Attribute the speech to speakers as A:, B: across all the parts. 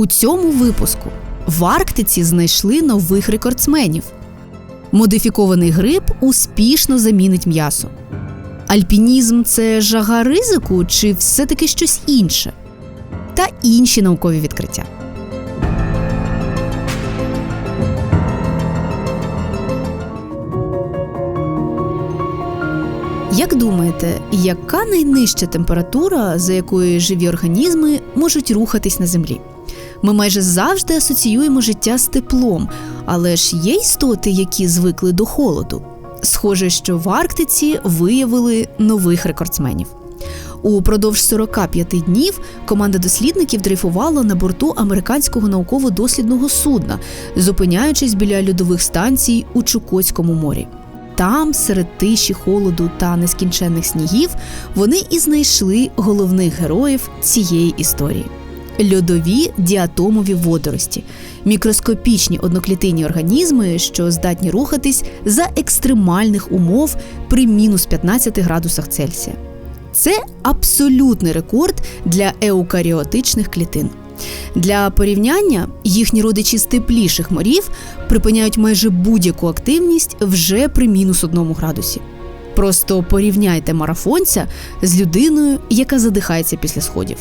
A: У цьому випуску в Арктиці знайшли нових рекордсменів. Модифікований гриб успішно замінить м'ясо. Альпінізм це жага ризику чи все-таки щось інше? Та інші наукові відкриття. Як думаєте, яка найнижча температура, за якою живі організми можуть рухатись на землі? Ми майже завжди асоціюємо життя з теплом, але ж є істоти, які звикли до холоду. Схоже, що в Арктиці виявили нових рекордсменів. Упродовж 45 днів команда дослідників дрейфувала на борту американського науково-дослідного судна, зупиняючись біля льодових станцій у Чукотському морі. Там, серед тиші, холоду та нескінченних снігів, вони і знайшли головних героїв цієї історії. Льодові діатомові водорості, мікроскопічні одноклітинні організми, що здатні рухатись за екстремальних умов при мінус 15 градусах Цельсія. Це абсолютний рекорд для еукаріотичних клітин. Для порівняння їхні родичі з тепліших морів припиняють майже будь-яку активність вже при мінус одному градусі. Просто порівняйте марафонця з людиною, яка задихається після сходів.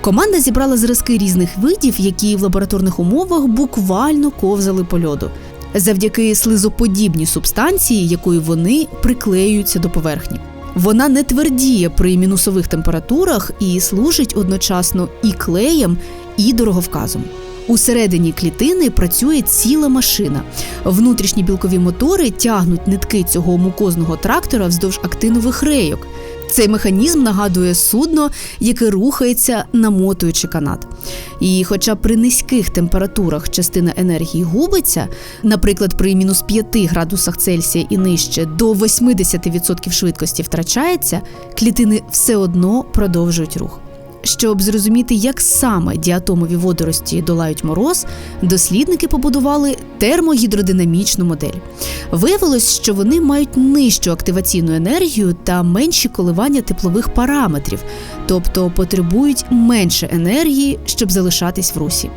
A: Команда зібрала зразки різних видів, які в лабораторних умовах буквально ковзали по льоду, завдяки слизоподібній субстанції, якою вони приклеюються до поверхні. Вона не твердіє при мінусових температурах і служить одночасно і клеєм, і дороговказом. Усередині клітини працює ціла машина. Внутрішні білкові мотори тягнуть нитки цього мукозного трактора вздовж актинових рейок. Цей механізм нагадує судно, яке рухається, намотуючи канат. І хоча при низьких температурах частина енергії губиться, наприклад, при мінус 5 градусах Цельсія і нижче до 80% швидкості втрачається, клітини все одно продовжують рух. Щоб зрозуміти, як саме діатомові водорості долають мороз, дослідники побудували термогідродинамічну модель. Виявилось, що вони мають нижчу активаційну енергію та менші коливання теплових параметрів, тобто потребують менше енергії, щоб залишатись в русі.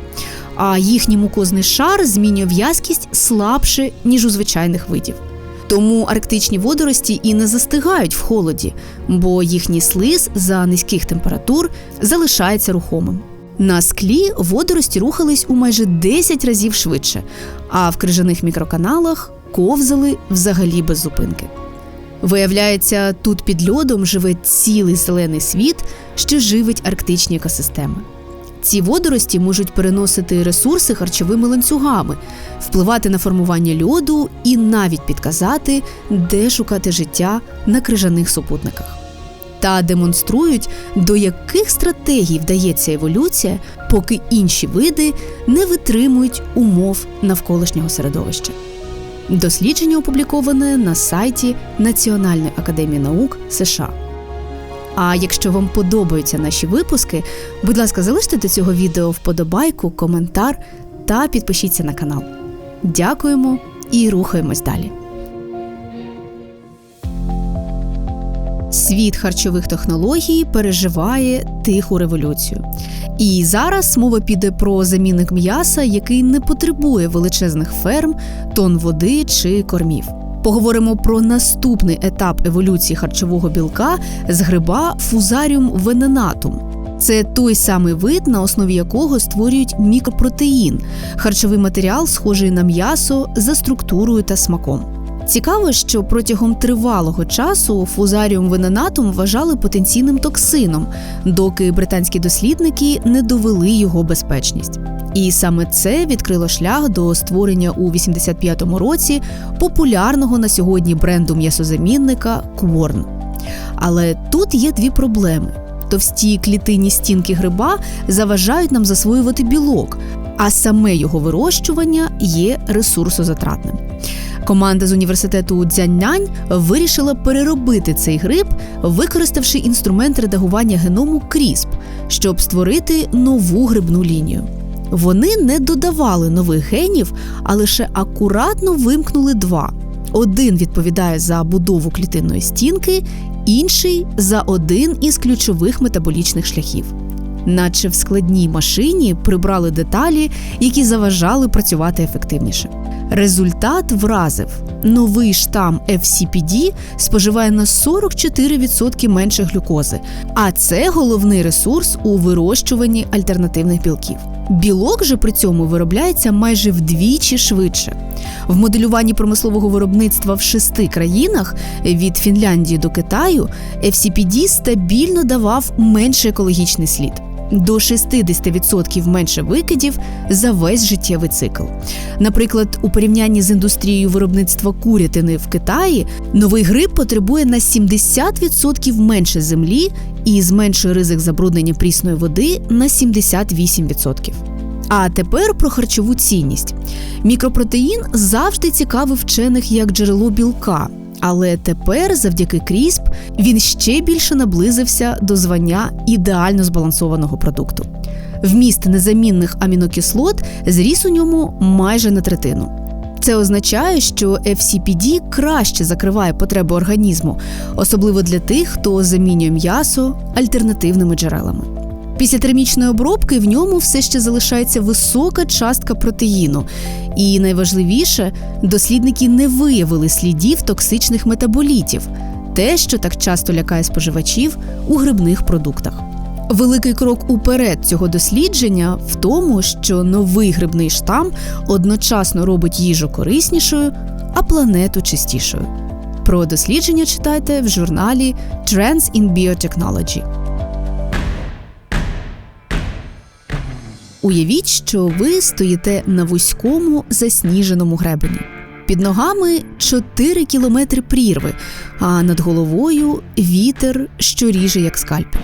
A: А їхній мукозний шар змінює в'язкість слабше, ніж у звичайних видів. Тому арктичні водорості і не застигають в холоді, бо їхній слиз за низьких температур залишається рухомим. На склі водорості рухались у майже 10 разів швидше, а в крижаних мікроканалах ковзали взагалі без зупинки. Виявляється, тут під льодом живе цілий зелений світ, що живить арктичні екосистеми. Ці водорості можуть переносити ресурси харчовими ланцюгами, впливати на формування льоду і навіть підказати, де шукати життя на крижаних супутниках. Та демонструють, до яких стратегій вдається еволюція, поки інші види не витримують умов навколишнього середовища. Дослідження опубліковане на сайті Національної академії наук США. А якщо вам подобаються наші випуски, будь ласка, залиште до цього відео вподобайку, коментар та підпишіться на канал. Дякуємо і рухаємось далі. Світ харчових технологій переживає тиху революцію. І зараз мова піде про замінник м'яса, який не потребує величезних ферм, тон води чи кормів. Поговоримо про наступний етап еволюції харчового білка з гриба фузаріум вененатум. Це той самий вид, на основі якого створюють мікропротеїн, харчовий матеріал, схожий на м'ясо за структурою та смаком. Цікаво, що протягом тривалого часу фузаріум вененатум вважали потенційним токсином, доки британські дослідники не довели його безпечність. І саме це відкрило шлях до створення у 85-му році популярного на сьогодні бренду м'ясозамінника Кворн. Але тут є дві проблеми: товсті клітинні стінки гриба заважають нам засвоювати білок, а саме його вирощування є ресурсозатратним. Команда з університету Дзяннянь вирішила переробити цей гриб, використавши інструмент редагування геному CRISP, щоб створити нову грибну лінію. Вони не додавали нових генів, а лише акуратно вимкнули два. Один відповідає за будову клітинної стінки, інший за один із ключових метаболічних шляхів. наче в складній машині прибрали деталі, які заважали працювати ефективніше. Результат вразив. Новий штам FCPD споживає на 44% менше глюкози, а це головний ресурс у вирощуванні альтернативних білків. Білок же при цьому виробляється майже вдвічі швидше. В моделюванні промислового виробництва в шести країнах від Фінляндії до Китаю FCPD стабільно давав менший екологічний слід. До 60% менше викидів за весь життєвий цикл. Наприклад, у порівнянні з індустрією виробництва курятини в Китаї новий гриб потребує на 70% менше землі і зменшує ризик забруднення прісної води на 78%. А тепер про харчову цінність. Мікропротеїн завжди цікавив вчених як джерело білка. Але тепер, завдяки крісп, він ще більше наблизився до звання ідеально збалансованого продукту. Вміст незамінних амінокислот зріс у ньому майже на третину. Це означає, що FCPD краще закриває потреби організму, особливо для тих, хто замінює м'ясо альтернативними джерелами. Після термічної обробки в ньому все ще залишається висока частка протеїну, і найважливіше, дослідники не виявили слідів токсичних метаболітів, те, що так часто лякає споживачів у грибних продуктах. Великий крок уперед цього дослідження в тому, що новий грибний штам одночасно робить їжу кориснішою, а планету чистішою. Про дослідження читайте в журналі Trends in Biotechnology. Уявіть, що ви стоїте на вузькому засніженому гребені. Під ногами 4 кілометри прірви, а над головою вітер, що ріже як скальпель.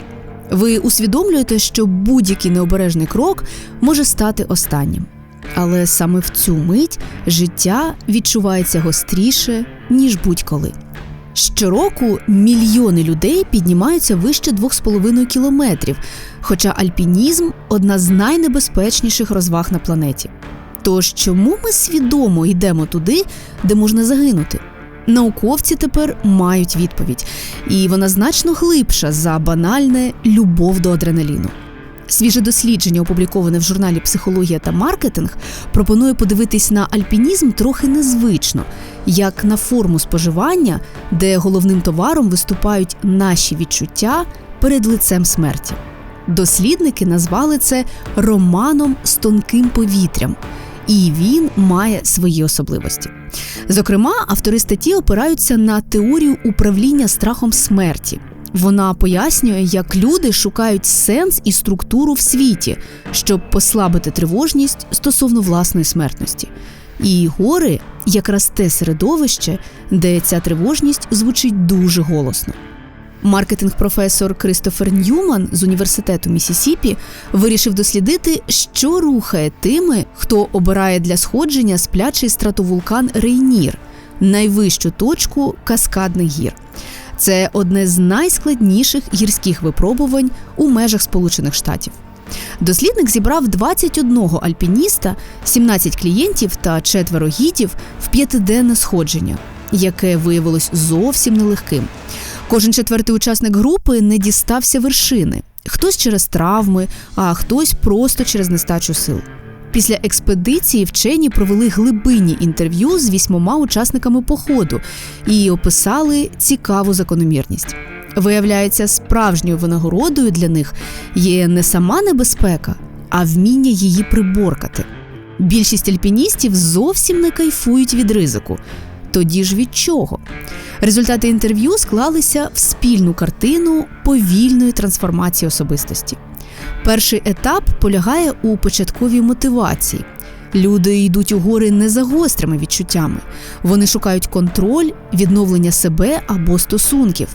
A: Ви усвідомлюєте, що будь-який необережний крок може стати останнім. Але саме в цю мить життя відчувається гостріше, ніж будь-коли. Щороку мільйони людей піднімаються вище 2,5 кілометрів, хоча альпінізм одна з найнебезпечніших розваг на планеті. Тож чому ми свідомо йдемо туди, де можна загинути? Науковці тепер мають відповідь, і вона значно глибша за банальне любов до адреналіну. Свіже дослідження, опубліковане в журналі Психологія та маркетинг, пропонує подивитись на альпінізм трохи незвично, як на форму споживання, де головним товаром виступають наші відчуття перед лицем смерті. Дослідники назвали це романом з тонким повітрям, і він має свої особливості. Зокрема, автори статті опираються на теорію управління страхом смерті. Вона пояснює, як люди шукають сенс і структуру в світі, щоб послабити тривожність стосовно власної смертності. І гори якраз те середовище, де ця тривожність звучить дуже голосно. Маркетинг-професор Кристофер Ньюман з університету Місісіпі вирішив дослідити, що рухає тими, хто обирає для сходження сплячий стратовулкан Рейнір, найвищу точку каскадних гір. Це одне з найскладніших гірських випробувань у межах Сполучених Штатів. Дослідник зібрав 21 альпініста, 17 клієнтів та четверо гідів в п'ятиденне сходження, яке виявилось зовсім нелегким. Кожен четвертий учасник групи не дістався вершини, хтось через травми, а хтось просто через нестачу сил. Після експедиції вчені провели глибинні інтерв'ю з вісьмома учасниками походу і описали цікаву закономірність. Виявляється, справжньою винагородою для них є не сама небезпека, а вміння її приборкати. Більшість альпіністів зовсім не кайфують від ризику. Тоді ж від чого? Результати інтерв'ю склалися в спільну картину повільної трансформації особистості. Перший етап полягає у початковій мотивації. Люди йдуть у гори не за гострими відчуттями. Вони шукають контроль, відновлення себе або стосунків.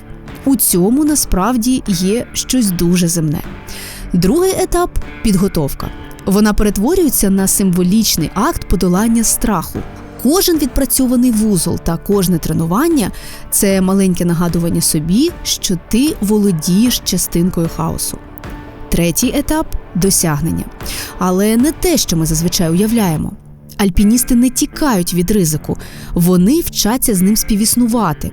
A: У цьому насправді є щось дуже земне. Другий етап підготовка. Вона перетворюється на символічний акт подолання страху. Кожен відпрацьований вузол та кожне тренування це маленьке нагадування собі, що ти володієш частинкою хаосу. Третій етап досягнення. Але не те, що ми зазвичай уявляємо. Альпіністи не тікають від ризику, вони вчаться з ним співіснувати.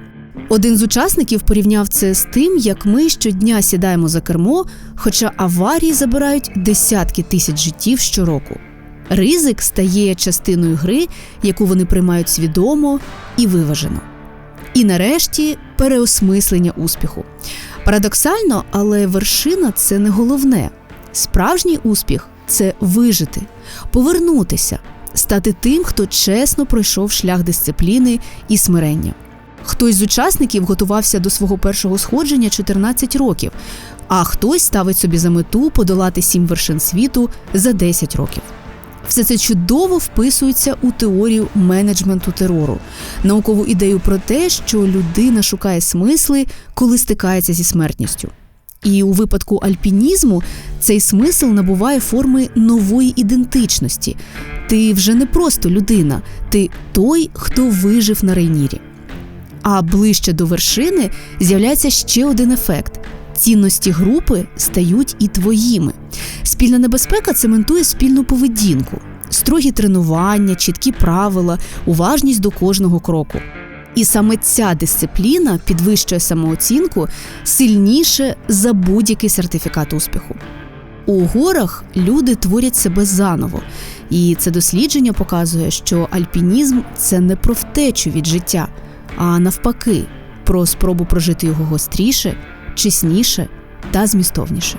A: Один з учасників порівняв це з тим, як ми щодня сідаємо за кермо, хоча аварії забирають десятки тисяч життів щороку. Ризик стає частиною гри, яку вони приймають свідомо і виважено. І нарешті переосмислення успіху. Парадоксально, але вершина це не головне. Справжній успіх це вижити, повернутися, стати тим, хто чесно пройшов шлях дисципліни і смирення. Хтось з учасників готувався до свого першого сходження 14 років, а хтось ставить собі за мету подолати сім вершин світу за 10 років. Все це чудово вписується у теорію менеджменту терору, наукову ідею про те, що людина шукає смисли, коли стикається зі смертністю. І у випадку альпінізму цей смисл набуває форми нової ідентичності. Ти вже не просто людина, ти той, хто вижив на рейнірі. А ближче до вершини з'являється ще один ефект: цінності групи стають і твоїми. Спільна небезпека цементує спільну поведінку, строгі тренування, чіткі правила, уважність до кожного кроку. І саме ця дисципліна підвищує самооцінку сильніше за будь-який сертифікат успіху. У горах люди творять себе заново, і це дослідження показує, що альпінізм це не про втечу від життя, а навпаки, про спробу прожити його гостріше, чесніше та змістовніше.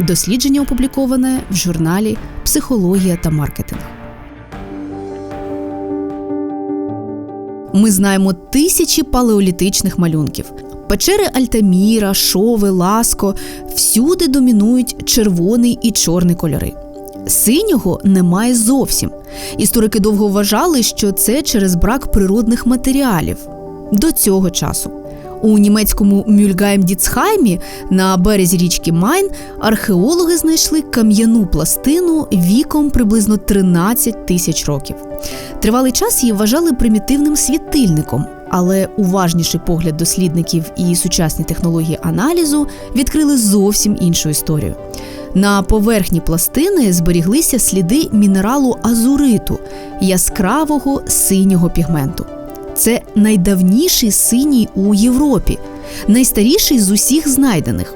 A: Дослідження опубліковане в журналі Психологія та маркетинг. Ми знаємо тисячі палеолітичних малюнків. Печери Альтаміра, Шови, Ласко всюди домінують червоний і чорний кольори. Синього немає зовсім. Історики довго вважали, що це через брак природних матеріалів до цього часу. У німецькому Мюльгайм-Діцхаймі на березі річки Майн археологи знайшли кам'яну пластину віком приблизно 13 тисяч років. Тривалий час її вважали примітивним світильником, але уважніший погляд дослідників і сучасні технології аналізу відкрили зовсім іншу історію. На поверхні пластини зберіглися сліди мінералу азуриту, яскравого синього пігменту. Це найдавніший синій у Європі, найстаріший з усіх знайдених.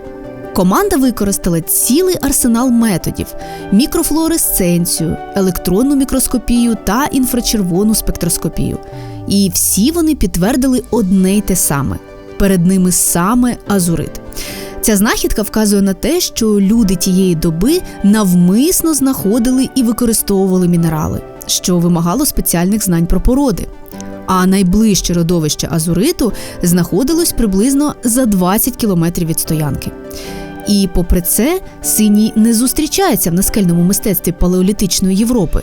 A: Команда використала цілий арсенал методів: мікрофлуоресценцію, електронну мікроскопію та інфрачервону спектроскопію. І всі вони підтвердили одне й те саме: перед ними саме азурит. Ця знахідка вказує на те, що люди тієї доби навмисно знаходили і використовували мінерали, що вимагало спеціальних знань про породи. А найближче родовище азуриту знаходилось приблизно за 20 кілометрів від стоянки. І, попри це, синій не зустрічається в наскельному мистецтві палеолітичної Європи.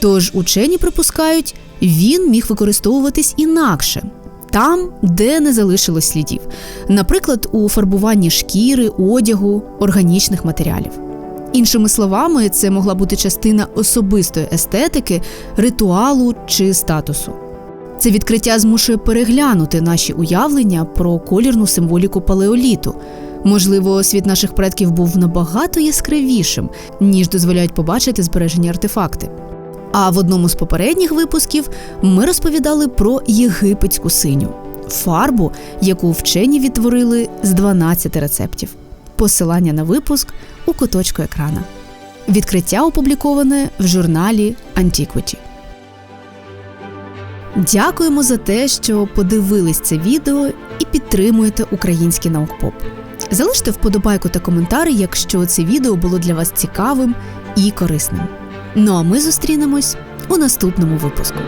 A: Тож учені припускають, він міг використовуватись інакше. Там, де не залишилось слідів, наприклад, у фарбуванні шкіри, одягу, органічних матеріалів. Іншими словами, це могла бути частина особистої естетики, ритуалу чи статусу. Це відкриття змушує переглянути наші уявлення про колірну символіку палеоліту. Можливо, світ наших предків був набагато яскравішим, ніж дозволяють побачити збережені артефакти. А в одному з попередніх випусків ми розповідали про єгипетську синю фарбу, яку вчені відтворили з 12 рецептів. Посилання на випуск у куточку екрана. Відкриття опубліковане в журналі Antiquity. Дякуємо за те, що подивились це відео і підтримуєте український наукпоп. Залиште вподобайку та коментар, якщо це відео було для вас цікавим і корисним. Ну а ми зустрінемось у наступному випуску.